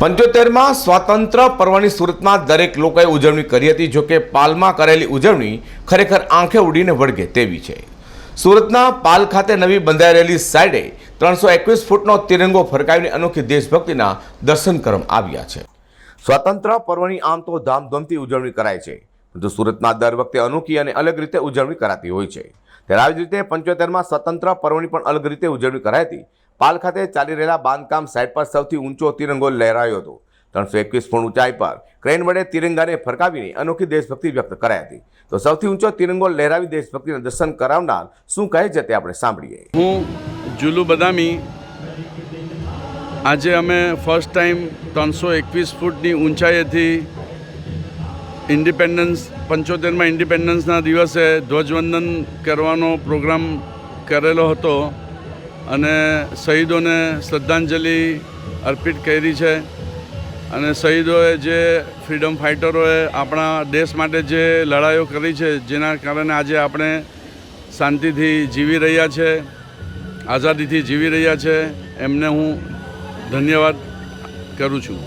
પંચોતેરમાં સ્વાતંત્ર્ય પર્વની સુરતમાં દરેક લોકોએ ઉજવણી કરી હતી, જોકે પાલમાં કરેલી ઉજવણી ખરેખર આંખે ઉડીને વળગે તેવી છે. સુરતના પાલ ખાતે નવી બંધાઈ રહેલી સાઈડે ત્રણસો એકવીસ ફૂટનો તિરંગો ફરકાવીને અનોખી દેશભક્તિના દર્શન કરવામાં આવ્યા છે. સ્વાતંત્ર્ય પર્વની આમ તો ધામધૂમથી ઉજવણી કરાય છે, પરંતુ સુરતમાં દર વખતે અનોખી અને અલગ રીતે ઉજવણી કરાતી હોય છે. ત્યારે આવી જ રીતે પંચોતેરમાં સ્વતંત્ર પર્વની પણ અલગ રીતે ઉજવણી કરાઈ હતી પાલ ખાતે ચાલી રહેલા બાંધકામ સાઇટ પર સૌથી ઊંચો તિરંગો લહેરાયો હતો. ત્રણસો એકવીસ ફૂટ ઊંચાઈ પર ક્રેન વડે તિરંગાને ફરકાવીને અનોખી દેશભક્તિ વ્યક્ત કરાઈ હતી. તો સૌથી ઊંચો તિરંગો લહેરાવી દેશભક્તિના દર્શન કરાવનાર શું કહે છે તે આપણે સાંભળીએ. હું જુલુ બદામી. આજે અમે ફર્સ્ટ ટાઈમ ત્રણસો એકવીસ ફૂટની ઊંચાઈએથી ઇન્ડિપેન્ડન્સ પંચોતેરમાં ઇન્ડિપેન્ડન્સના દિવસે ધ્વજવંદન કરવાનો પ્રોગ્રામ કરેલો હતો. અને શહીદોને શ્રદ્ધાંજલિ અર્પિત કરી છે. અને શહીદોએ જે ફ્રીડમ ફાઇટરોએ આપણા દેશ માટે જે લડાઈઓ કરી છે, જેના કારણે આજે આપણે શાંતિથી જીવી રહ્યા છે, આઝાદીથી જીવી રહ્યા છે, એમને હું ધન્યવાદ કરું છું.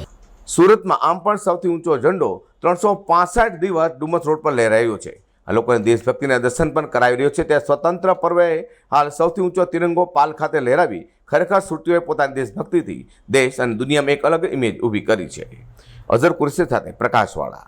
સુરતમાં આમ પણ સૌથી ઊંચો ઝંડો ત્રણસો પાસઠ દિવસ ડુમસ રોડ પર લહેરાયો છે. આ લોકોને દેશભક્તિના દર્શન પણ કરાવી રહ્યો છે. ત્યાં સ્વતંત્ર પર્વે હાલ સૌથી ઊંચો તિરંગો પાલ ખાતે લહેરાવી ખરેખર સુરતીઓએ પોતાની દેશભક્તિથી દેશ અને દુનિયામાં એક અલગ ઇમેજ ઊભી કરી છે. અઝર કુરશી સાથે પ્રકાશવાળા